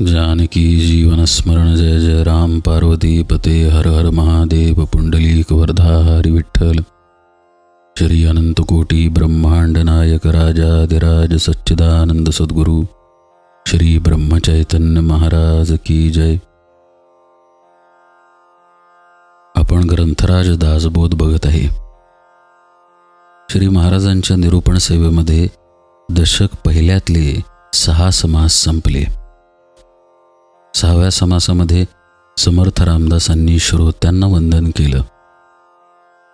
जानकी जीवनस्मरण जय जय राम पार्वती पते हर हर महादेव पुंडलीक वर्धा हरी विठ्ठल। श्री अनंतकोटी ब्रह्मांड नायक राजाधिराज सच्चिदानंद सद्गुरु। श्री ब्रह्मचैतन्य महाराज की जय। आपण ग्रंथराज दासबोध बघत आहे। श्री महाराजांच्या निरूपण सेवेमध्ये दशक पहिल्यातले सहा समास संपले। सहाव्या समासामध्ये समर्थ रामदासांनी श्रोत्यांना वंदन केलं.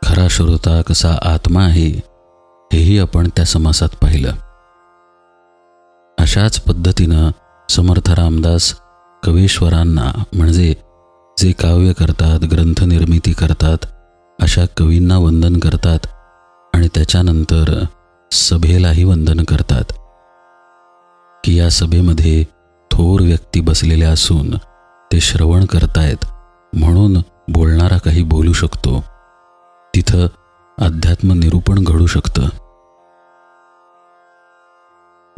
खरा श्रोता कसा आत्मा आहे हेही आपण त्या समासात पाहिलं. अशाच पद्धतीनं समर्थ रामदास कवीश्वरांना म्हणजे जे काव्य करतात ग्रंथनिर्मिती करतात अशा कवींना वंदन करतात आणि त्याच्यानंतर सभेलाही वंदन करतात. की या सभेमध्ये थोर व्यक्ती बसलेल्या असून ते श्रवण करतायत म्हणून बोलणारा काही बोलू शकतो. तिथं अध्यात्म निरूपण घडू शकतं.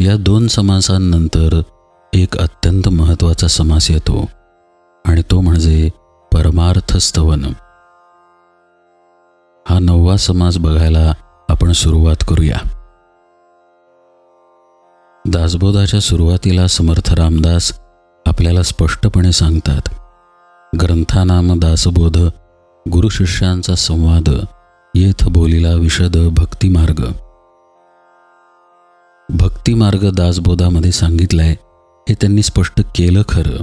या दोन समासांनंतर एक अत्यंत महत्त्वाचा समास येतो आणि तो म्हणजे परमार्थस्तवन. हा नववा समास बघायला आपण सुरुवात करूया. दासबोधाच्या सुरुवातीला समर्थ रामदास आपल्याला स्पष्टपणे सांगतात ग्रंथानाम दासबोध गुरुशिष्यांचा संवाद येथ बोलिला विशद भक्तिमार्ग. भक्तिमार्ग दासबोधामध्ये सांगितलंय हे त्यांनी स्पष्ट केलं खरं.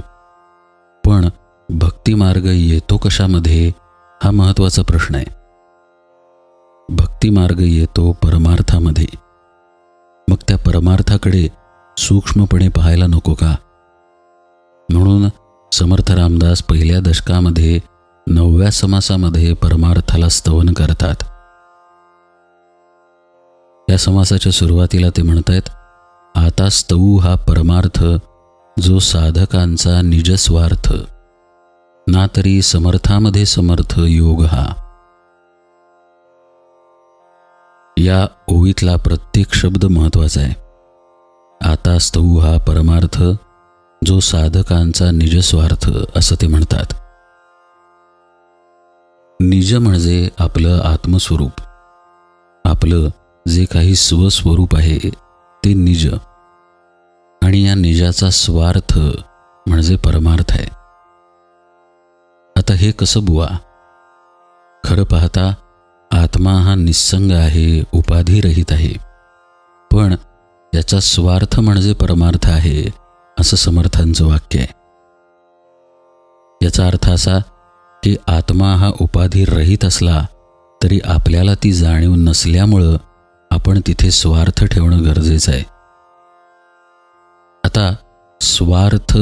पण भक्तिमार्ग येतो कशामध्ये हा महत्त्वाचा प्रश्न आहे. भक्तिमार्ग येतो परमार्थामध्ये. मग त्या परमार्थाकडे सूक्ष्मपणे पाहायला नको का? म्हणून समर्थ रामदास पहिल्या दशकामध्ये नवव्या समासामध्ये परमार्थाला स्तवन करतात. या समासाच्या सुरुवातीला ते म्हणतायत आता स्तवू हा परमार्थ जो साधकांचा निजस्वार्थ. ना तरी समर्थामध्ये समर्थ योग हा. या ओळीतला प्रत्येक शब्द महत्त्वाचा आहे. आता स्तऊ हा परमार्थ जो साधकांचा निजस्वार्थ असं ते म्हणतात. निज म्हणजे आपलं आत्मस्वरूप. आपलं जे काही स्वस्वरूप आहे ते निज. आणि या निजाचा स्वार्थ म्हणजे परमार्थ आहे. आता हे कसं बुवा? खरं पाहता आत्मा हा निस्संग आहे उपाधिरहित आहे. पण त्याचा स्वार्थ म्हणजे परमार्थ आहे असं समर्थांचं वाक्य आहे. याचा अर्थ असा की आत्मा हा उपाधिरहित असला तरी आपल्याला ती जाणीव नसल्यामुळं आपण तिथे स्वार्थ ठेवणं गरजेचं आहे. आता स्वार्थ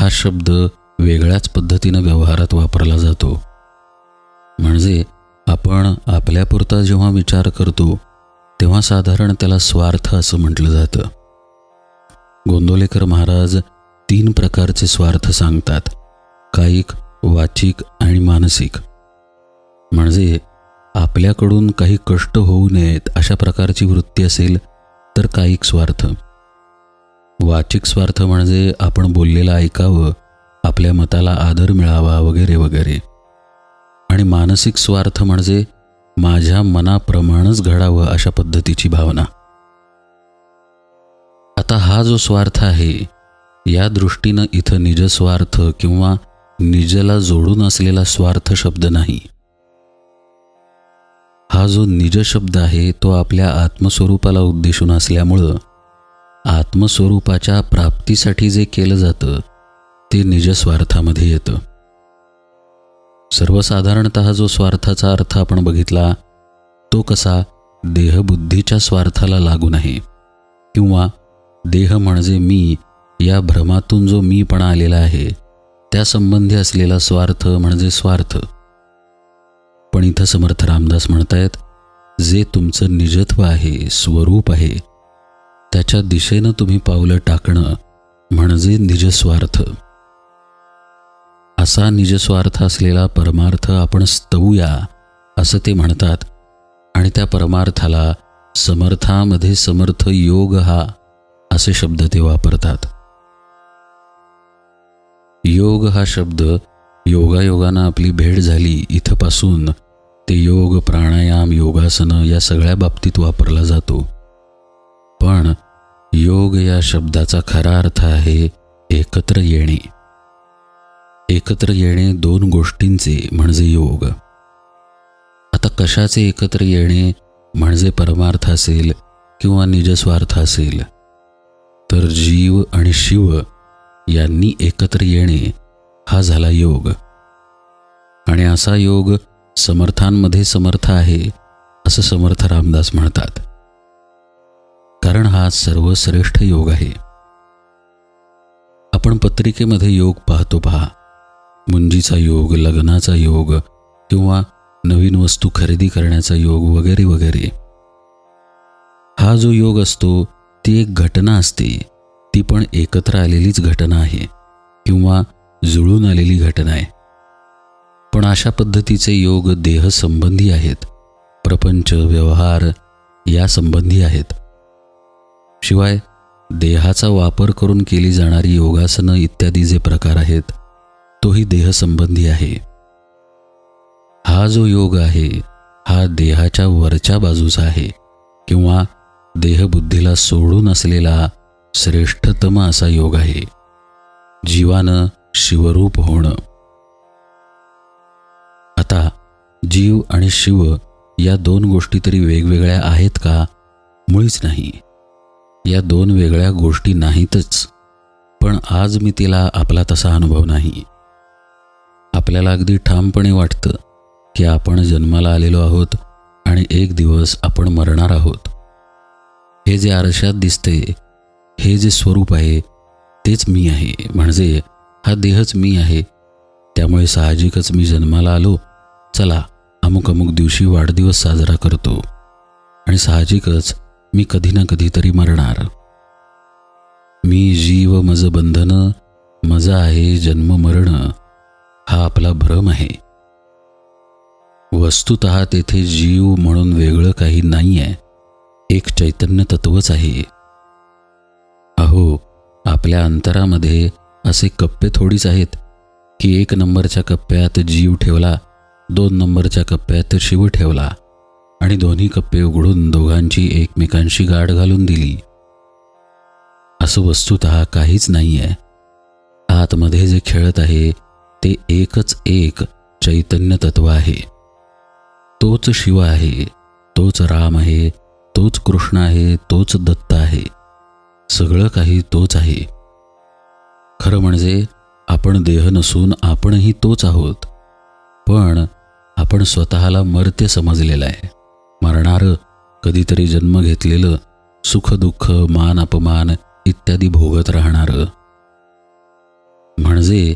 हा शब्द वेगळ्याच पद्धतीनं व्यवहारात वापरला जातो. म्हणजे आपण आपल्यापुरता जेव्हा विचार करतो तेव्हा साधारण त्याला स्वार्थ असं म्हटलं जातं. गोंदोलेकर महाराज तीन प्रकारचे स्वार्थ सांगतात कायिक वाचिक आणि मानसिक. म्हणजे आपल्याकडून काही कष्ट होऊ नयेत अशा प्रकारची वृत्ती असेल तर कायिक स्वार्थ. वाचिक स्वार्थ म्हणजे आपण बोललेलं ऐकावं आपल्या मताला आदर मिळावा वगैरे वगैरे. आणि मानसिक स्वार्थ म्हणजे माझ्या मनाप्रमाणेच घडावं अशा पद्धतीची भावना. आता हा जो स्वार्थ आहे या दृष्टीनं इथं निजस्वार्थ किंवा निजला जोडून असलेला स्वार्थ शब्द नाही. हा जो निज शब्द आहे तो आपल्या आत्मस्वरूपाला उद्देशून असल्यामुळं आत्मस्वरूपाच्या प्राप्तीसाठी जे केलं जातं ते निजस्वार्थामध्ये येतं. सर्वसाधारणत जो स्वार्थाचा अर्थ आपण बघितला तो कसा देहबुद्धीच्या स्वार्थाला लागू आहे किंवा देह म्हणजे मी या भ्रमातून जो मीपणा आलेला आहे त्यासंबंधी असलेला स्वार्थ म्हणजे स्वार्थ. पण इथं समर्थ रामदास म्हणतायत जे तुमचं निजत्व आहे स्वरूप आहे त्याच्या दिशेनं तुम्ही पावलं टाकणं म्हणजे निजस्वार्थ असा निजस्वार्थ असलेला परमार्थ आपण स्तवूया असं ते म्हणतात. आणि त्या परमार्थाला समर्थामध्ये समर्थ योग हा असे शब्द ते वापरतात. योग हा शब्द योगायोगानं आपली भेट झाली इथपासून ते योग प्राणायाम योगासनं या सगळ्या बाबतीत वापरला जातो. पण योग या शब्दाचा खरा अर्थ आहे एकत्र येणे. एकत्र येणे दोन गोष्टींचे म्हणजे योग. आता कशाचे एकत्र येणे म्हणजे परमार्थ असेल किंवा निजस्वार्थ असेल? तर जीव आणि शिव यांनी एकत्र येणे हा झाला योग. आणि असा योग समर्थांमध्ये समर्थ आहे असं समर्थ रामदास म्हणतात. कारण हा सर्वश्रेष्ठ योग आहे. आपण पत्रिकेमध्ये योग पाहतो पहा. मुंजीचा योग लग्नाचा योग किंवा नवीन वस्तू खरेदी करण्याचा योग वगैरे वगैरे. हा जो योग असतो ती एक घटना असते. ती पण एकत्र आलेलीच घटना आहे किंवा जुळून आलेली घटना आहे. पण अशा पद्धतीचे योग देहसंबंधी आहेत प्रपंच व्यवहार या संबंधी आहेत. शिवाय देहाचा वापर करून केली जाणारी योगासनं इत्यादी जे प्रकार आहेत तोही देहसंबंधी आहे. हा जो योग आहे हा देहाच्या वरच्या बाजूचा आहे किंवा देहबुद्धीला सोडून असलेला श्रेष्ठतम असा योग आहे. जीवानं शिवरूप होणं. आता जीव आणि शिव या दोन गोष्टी तरी वेगवेगळ्या आहेत का? मुळीच नाही. या दोन वेगळ्या गोष्टी नाहीतच. पण आज मी तिला आपला तसा अनुभव नाही. आपल्याला अगदी ठामपणे वाटतं की आपण जन्माला आलेलो आहोत आणि एक दिवस आपण मरणार आहोत. हे जे आरशात दिसते हे जे स्वरूप आहे तेच मी आहे. म्हणजे हा देहच मी आहे. त्यामुळे साहजिकच मी जन्माला आलो. चला अमुक अमुक दिवशी वाढदिवस साजरा करतो. आणि साहजिकच मी कधी ना कधीतरी मरणार. मी जीव मज बंधन मजा आहे जन्म मरण. हा आपला भ्रम आहे. वस्तुत तेथे जीव म्हणून वेगळं काही नाही आहे एक चैतन्य तत्वच आहे. अहो आपल्या अंतरामध्ये असे कप्पे थोडीच आहेत की एक नंबरच्या कप्प्यात जीव ठेवला दोन नंबरच्या कप्प्यात शिव ठेवला आणि दोन्ही कप्पे उघडून दोघांची एकमेकांशी गाठ घालून दिली. असं वस्तुत काहीच नाही आहे आतमध्ये जे खेळत आहे ते एकच एक चैतन्य तत्व आहे. तोच शिव आहे तोच राम आहे तोच कृष्ण आहे तोच दत्त आहे. सगळं काही तोच आहे. खरं म्हणजे आपण देह नसून आपणही तोच आहोत. पण आपण स्वतःला मर्त्य समजलेलं आहे. मरणारं कधीतरी जन्म घेतलेलं सुखदुःख मान अपमान इत्यादी भोगत राहणारं. म्हणजे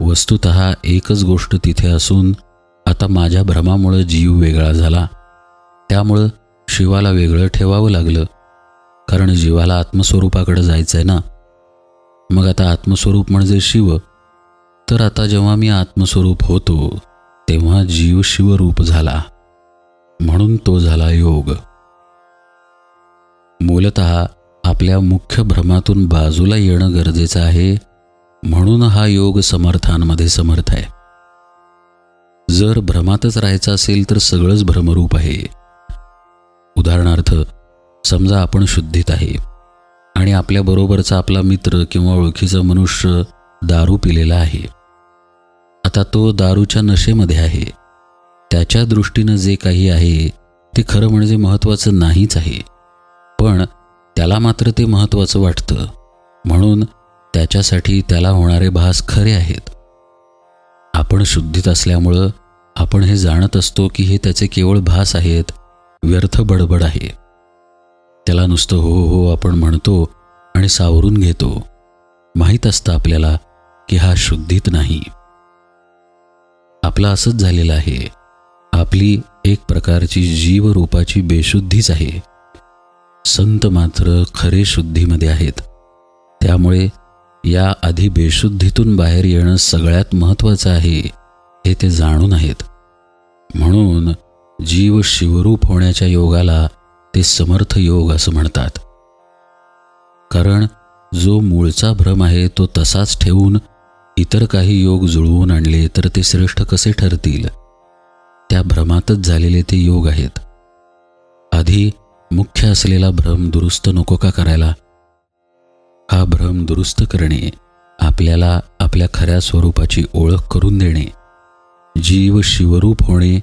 वस्तुत एकच गोष्ट तिथे असून आता माझ्या भ्रमामुळं जीव वेगळा झाला. त्यामुळं शिवाला वेगळं ठेवावं लागलं. कारण जीवाला आत्मस्वरूपाकडे जायचं आहे ना. मग आता आत्मस्वरूप म्हणजे शिव. तर आता जेव्हा मी आत्मस्वरूप होतो तेव्हा जीव शिवरूप झाला. म्हणून तो झाला योग. मूलत आपल्या मुख्य भ्रमातून बाजूला येणं गरजेचं आहे. म्हणून हा योग समर्थांमध्ये समर्थ आहे. जर भ्रमातच राहायचं असेल तर सगळंच भ्रमरूप आहे. उदाहरणार्थ समजा आपण शुद्धीत आहे आणि आपल्याबरोबरचा आपला मित्र किंवा ओळखीचा मनुष्य दारू पिलेला आहे. आता तो दारूच्या नशेमध्ये आहे. त्याच्या दृष्टीनं जे काही आहे ते खरं म्हणजे महत्त्वाचं नाहीच आहे. पण त्याला मात्र ते महत्त्वाचं वाटतं. म्हणून त्याच्यासाठी त्याला होणारे भास खरे आहेत. आपण शुद्धीत असल्यामुळं आपण हे जाणत असतो की हे त्याचे केवळ भास आहेत व्यर्थ बडबड आहे. त्याला नुसतं हो हो आपण म्हणतो आणि सावरून घेतो. माहीत असतं आपल्याला की हा शुद्धीत नाही. आपला असंच झालेलं आहे. आपली एक प्रकारची जीवरूपाची बेशुद्धीच आहे. संत मात्र खरे शुद्धीमध्ये आहेत. त्यामुळे या आधी बेशुद्धीतून बाहेर येणं सगळ्यात महत्त्वाचं आहे हे ते जाणून आहेत. म्हणून जीव शिवरूप होण्याच्या योगाला ते समर्थ योग असं म्हणतात. कारण जो मूळचा भ्रम आहे तो तसाच ठेवून इतर काही योग जुळवून आणले तर ते श्रेष्ठ कसे ठरतील? त्या भ्रमातच झालेले ते योग आहेत. आधी मुख्य असलेला भ्रम दुरुस्त नको का करायला? हा भ्रम दुरुस्त करणे आपल्याला आपल्या खऱ्या स्वरूपाची ओळख करून देणे जीव शिवरूप होणे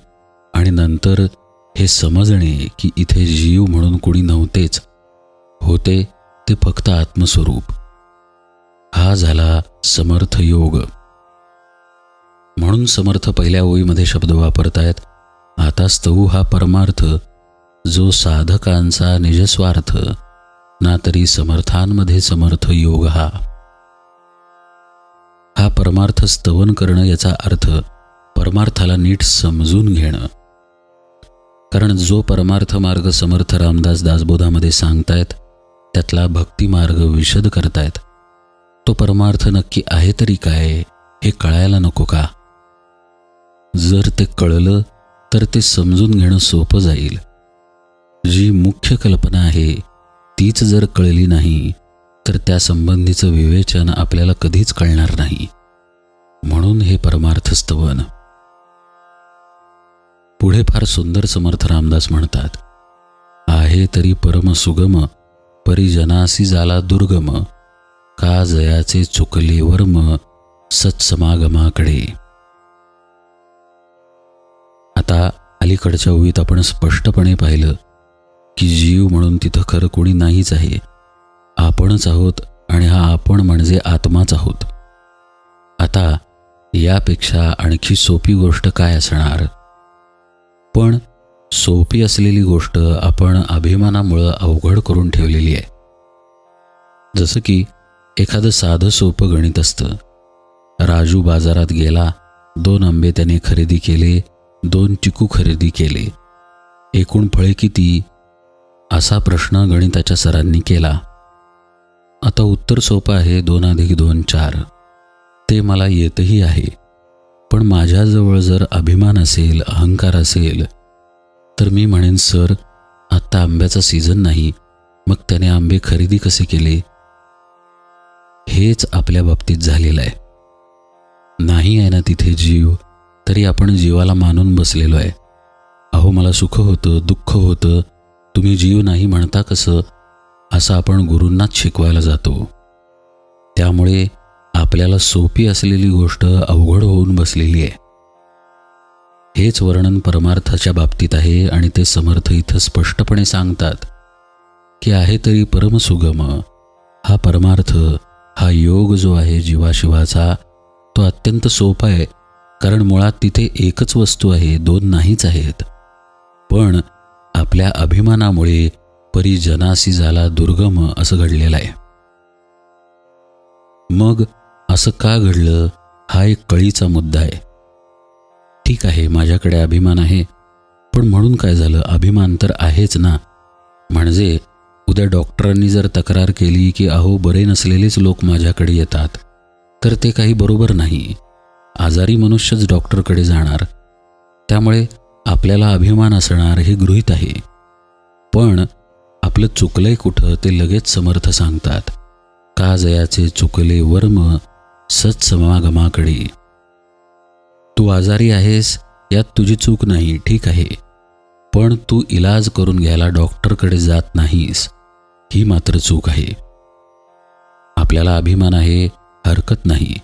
आणि नंतर हे समजणे की इथे जीव म्हणून कुणी नव्हतेच होते ते फक्त आत्मस्वरूप. हा झाला समर्थ योग. म्हणून समर्थ पहिल्या ओळीमध्ये शब्द वापरतायत आता स्तऊ हा परमार्थ जो साधकांचा निजस्वार्थ ना तरी समर्थांमध्ये समर्थ योग हा. हा परमार्थ स्तवन करणं याचा अर्थ परमार्थाला नीट समजून घेणं. कारण जो परमार्थ मार्ग समर्थ रामदास दासबोधामध्ये सांगतायत त्यातला भक्ती मार्ग विशद करतायत. तो परमार्थ नक्की आहे तरी काय हे कळायला नको का? जर ते कळलं तर ते समजून घेणं सोपं जाईल. जी मुख्य कल्पना आहे तीच जर कळली नाही तर त्या संबंधीचं विवेचन आपल्याला कधीच कळणार नाही. म्हणून हे परमार्थ स्तवन. पुढे फार सुंदर समर्थ रामदास म्हणतात आहे तरी परम सुगम परिजनासी झाला दुर्गम का जयाचे चुकले वर्म सत्समागमाकडे. आता अलीकडच्या ओळीत आपण स्पष्टपणे पाहिलं की जीव म्हणून तिथं खरं कोणी नाहीच आहे. आपणच आहोत आणि हा आपण म्हणजे आत्माच आहोत. आता यापेक्षा आणखी सोपी गोष्ट काय असणार? पण सोपी असलेली गोष्ट आपण अभिमानामुळं अवघड करून ठेवलेली आहे. जसं की एखादं साधं सोपं गणित असतं. राजू बाजारात गेला दोन आंबे त्याने खरेदी केले दोन चिकू खरेदी केले. एकूण फळे किती? असा प्रश्न गणिताच्या सरांनी केला. आता उत्तर सोपं आहे दोन अधिक दोन चार. ते मला येतही आहे. पण माझ्याजवळ जर अभिमान असेल अहंकार असेल तर मी म्हणेन सर आत्ता आंब्याचा सीझन नाही. मग त्याने आंबे खरेदी कसे केले? हेच आपल्या बाबतीत झालेलं आहे. नाही आहे ना तिथे जीव तरी आपण जीवाला मानून बसलेलो आहे. अहो मला सुख होतं दुःख होतं तुम्ही जीव नाही म्हणता कसं? असं आपण गुरूंनाच शिकवायला जातो. त्यामुळे आपल्याला सोपी असलेली गोष्ट अवघड होऊन बसलेली आहे. हेच वर्णन परमार्थाच्या बाबतीत आहे आणि ते समर्थ इथं स्पष्टपणे सांगतात की आहे तरी परमसुगम. हा परमार्थ हा योग जो आहे जीवाशिवाचा तो अत्यंत सोपा आहे कारण मुळात तिथे एकच वस्तू आहे दोन नाहीच आहेत. पण आपल्या अभिमानामुळे परिजनासी झाला दुर्गम असं घडलेलं आहे. मग असं का घडलं? हा एक कळीचा मुद्दा आहे. ठीक आहे माझ्याकडे अभिमान आहे पण म्हणून काय झालं? अभिमान तर आहेच ना. म्हणजे उद्या डॉक्टरांनी जर तक्रार केली की अहो बरे नसलेलेच लोक माझ्याकडे येतात तर ते काही बरोबर नाही. आजारी मनुष्यच डॉक्टरकडे जाणार. त्यामुळे आपल्याला अभिमान असणार हे गृहीत आहे. पण आपलं चुकलंय कुठं ते लगेच समर्थ सांगतात. का जयाचे चुकले वर्म सत्समागमाकडे तू आजारी आहेस यात तुझी चूक नाही ठीक आहे. पण तू इलाज करून घ्यायला डॉक्टरकडे जात नाहीस ही मात्र चूक आहे. आपल्याला अभिमान आहे हरकत नाही.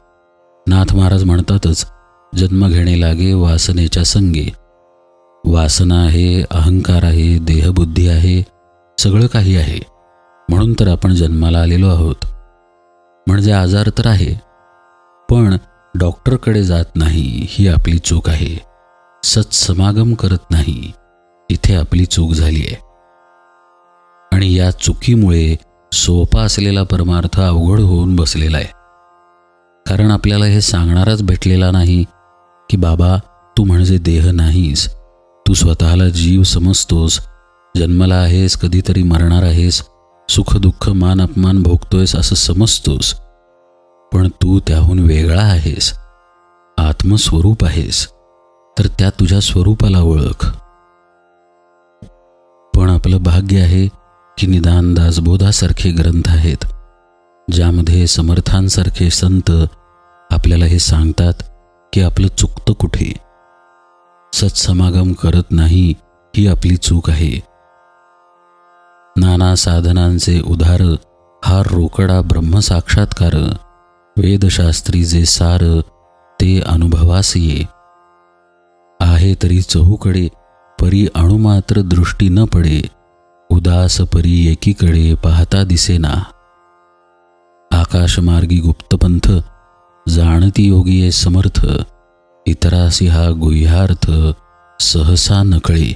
नाथ महाराज म्हणतातच जन्म घेणे लागे वासनेच्या संगे. वासना आहे अहंकार आहे देहबुद्धी आहे सगळं काही आहे. म्हणून तर आपण जन्माला आलेलो आहोत. म्हणजे आजार तर आहे पण डॉक्टरकडे जात नाही ही आपली चूक आहे. सत्समागम करत नाही इथे आपली चूक झाली आहे. आणि या चुकीमुळे सोपा असलेला परमार्थ अवघड होऊन बसलेला आहे. कारण आपल्याला हे सांगणाराच भेटलेला नाही की बाबा तू म्हणजे देह नाहीस. तू स्वतःला जीव समजतोस जन्मला आहेस कधीतरी मरणार आहेस सुख दुःख मान अपमान भोगतोयस असं समजतोस. पण तू त्याहून वेगळा आहेस आत्मस्वरूप आहेस तर त्या तुझ्या स्वरूपाला ओळख. पण आपलं भाग्य आहे की निदान दासबोधासारखे ग्रंथ आहेत ज्यामध्ये समर्थांसारखे संत आपल्याला हे सांगतात की आपलं चुकतं कुठे. सत्समागम करत नाही ही आपली चूक आहे. नाना साधनांचे उधार हा रोकडा ब्रह्मसाक्षात्कार वेदशास्त्री जे सार ते अनुभवास ये आहे तरी चहूकडे परी अणुमात्र दृष्टी न पडे उदास परी एकीकडे पाहता दिसेना. आकाशमार्गी गुप्तपंथ जाणती योगी समर्थ इतरासी हा गुह्यार्थ सहसा नकळे.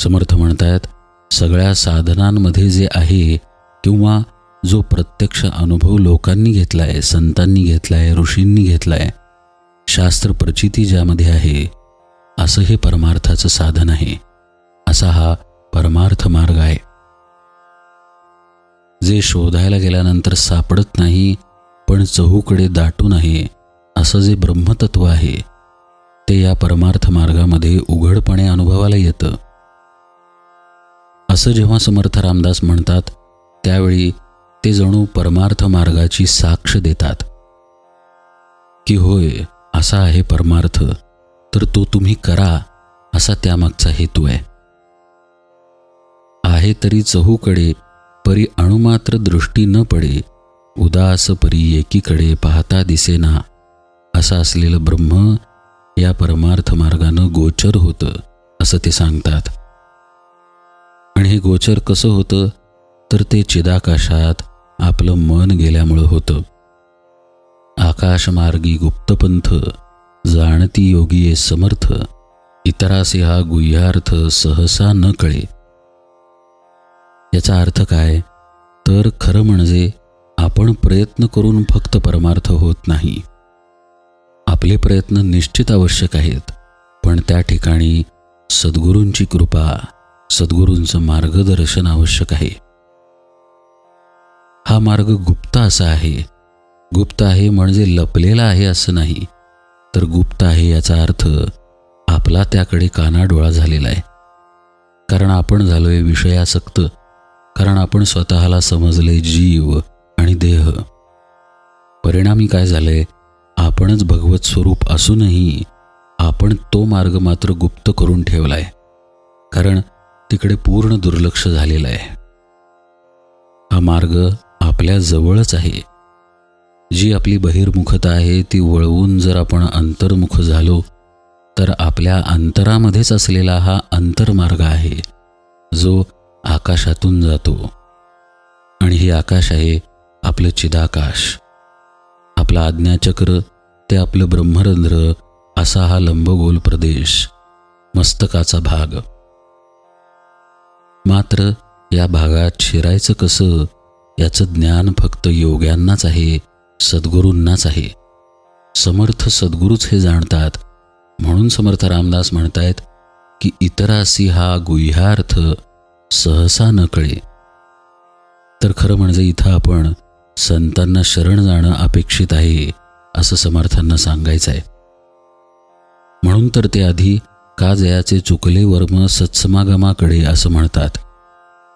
समर्थ म्हणतायत सगळ्या साधनांमध्ये जे आहे किंवा जो प्रत्यक्ष अनुभव लोकांनी घेतलाय संतांनी घेतलाय ऋषींनी घेतलाय शास्त्र प्रचिती ज्यामध्ये आहे असं हे परमार्थाचं साधन आहे. असा हा परमार्थ मार्ग आहे. जे शोधायला गेल्यानंतर सापडत नाही पण चहूकडे दाटून आहे असं जे ब्रह्मतत्व आहे ते या परमार्थ मार्गामध्ये उघडपणे अनुभवाला येतं. असं जेव्हा समर्थ रामदास म्हणतात त्यावेळी ते जणू परमार्थ मार्गाची साक्ष देतात. की होय असा आहे परमार्थ तर तो तुम्ही करा असा त्यामागचा हेतू आहे. आहे तरी चहूकडे परी अणुमात्र दृष्टी न पडे उदास परी एकीकडे पाहता दिसेना असं असलेलं ब्रह्म या परमार्थ मार्गानं गोचर होतं असं ते सांगतात. आणि हे गोचर कसं होतं? तर ते चिदाकाशात आपलं मन गेल्यामुळं होतं. आकाशमार्गी गुप्तपंथ जाणती योगी समर्थ इतरासे हा गुह्यार्थ सहसा न कळे. याचा अर्थ काय? तर खरं म्हणजे आपण प्रयत्न करून फक्त परमार्थ होत नाही. आपले प्रयत्न निश्चित आवश्यक आहेत. पण त्या ठिकाणी सद्गुरूंची कृपा सद्गुरूंचं मार्गदर्शन आवश्यक आहे. हा मार्ग गुप्त असा आहे. गुप्त आहे म्हणजे लपलेला आहे असं नाही. तर गुप्त आहे याचा अर्थ आपला त्याकडे कानाडोळा झालेला आहे. कारण आपण झालोय विषयासक्त. कारण आपण स्वतःला समजले जीव आणि देह. परिणामी काय झालंय? आपणच भगवत स्वरूप असूनही आपण तो मार्ग मात्र गुप्त करून ठेवलाय. कारण तिकडे पूर्ण दुर्लक्ष झालेलं आहे. हा मार्ग आपल्या जवळच आहे. जी आपली बहिर्मुखता आहे ती वळवून जर आपण अंतर्मुख झालो तर आपल्या अंतरामध्येच असलेला हा अंतर्मार्ग आहे जो आकाशातून जातो. आणि हे आकाश आहे आपलं चिदाकाश. आपला आज्ञाचक्र ते आपलं ब्रह्मरंध्र असा हा लंबगोल प्रदेश मस्तकाचा भाग. मात्र या भागात शिरायचं कसं याचं ज्ञान फक्त योग्यांनाच आहे सद्गुरूंनाच आहे. समर्थ सद्गुरूच हे जाणतात. म्हणून समर्थ रामदास म्हणतायत की इतरासी हा गुह्यार्थ सहसा न कळे. तर खरं म्हणजे इथं आपण संतांना शरण जाणं अपेक्षित आहे. असं समर्थांना सांगायचं आहे म्हणून तर ते आधी का जयाचे चुकले वर्म सत्समागमाकडे असं म्हणतात.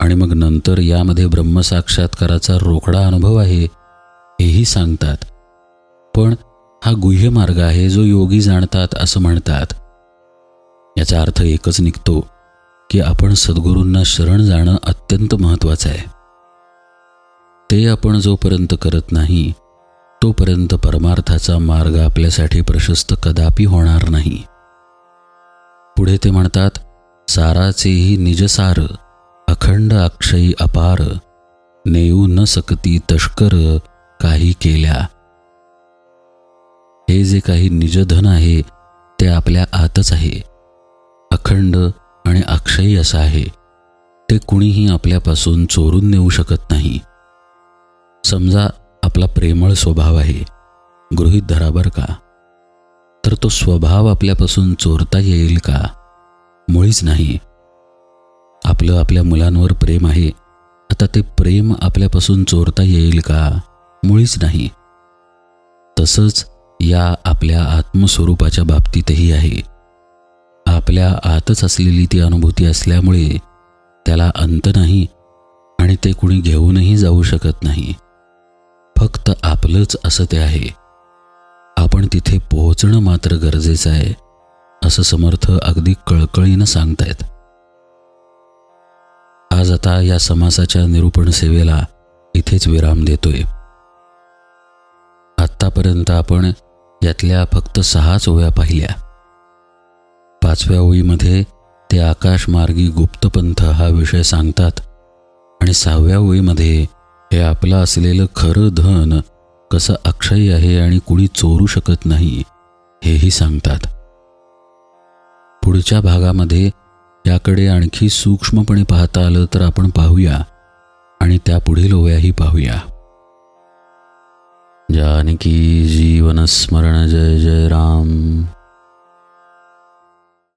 आणि मग नंतर यामध्ये ब्रह्मसाक्षात्काराचा रोकडा अनुभव आहे हेही सांगतात. पण हा गुह्य मार्ग आहे जो योगी जाणतात असं म्हणतात. याचा अर्थ एकच निघतो की आपण सद्गुरूंना शरण जाणं अत्यंत महत्त्वाचं आहे. ते आपण जोपर्यंत करत नाही तोपर्यंत परमार्थाचा मार्ग आपल्यासाठी प्रशस्त कदापि होणार नाही. पुढे ते म्हणतात साराचेही निजसार अखंड अक्षयी अपार नेऊ न सकती तष्कर काही केल्या. हे जे काही निजधन आहे ते आपल्या आतच आहे. अखंड आणि अक्षयी असं आहे. ते कुणीही आपल्यापासून चोरून नेऊ शकत नाही. समजा आपला प्रेमळ स्वभाव आहे. गृहित धरा बर का. तर तो स्वभाव आपल्यापासून चोरता येईल का? मुळीच नाही. आपलं आपल्या मुलांवर प्रेम आहे. आता ते प्रेम आपल्यापासून चोरता येईल का? मुळीच नाही. तसंच या आपल्या आत्मस्वरूपाच्या बाबतीतही आहे. आपल्या आतच असलेली ती अनुभूती असल्यामुळे त्याला अंत नाही आणि ते कुणी घेऊनही जाऊ शकत नाही. फक्त आपलंच असं ते आहे. आपण तिथे पोहोचणं मात्र गरजेचं आहे असं समर्थ अगदी कळकळीनं सांगतायत. आज आता या समासाच्या निरूपण सेवेला इथेच विराम देतोय. आत्तापर्यंत आपण यातल्या फक्त सहाच ओव्या पाहिल्या. पाचव्या ओळीमध्ये ते आकाशमार्गी गुप्तपंथ हा विषय सांगतात आणि सहाव्या ओळीमध्ये हे आपलं असलेलं खरं धन कसं अक्षयी आहे आणि कुणी चोरू शकत नाही हेही सांगतात. पुढच्या भागामध्ये याकडे आणखी सूक्ष्मपणे पाहता आलं तर आपण पाहूया आणि त्या पुढील ओव्याही पाहूया. जानकी जीवनस्मरण जय जय राम.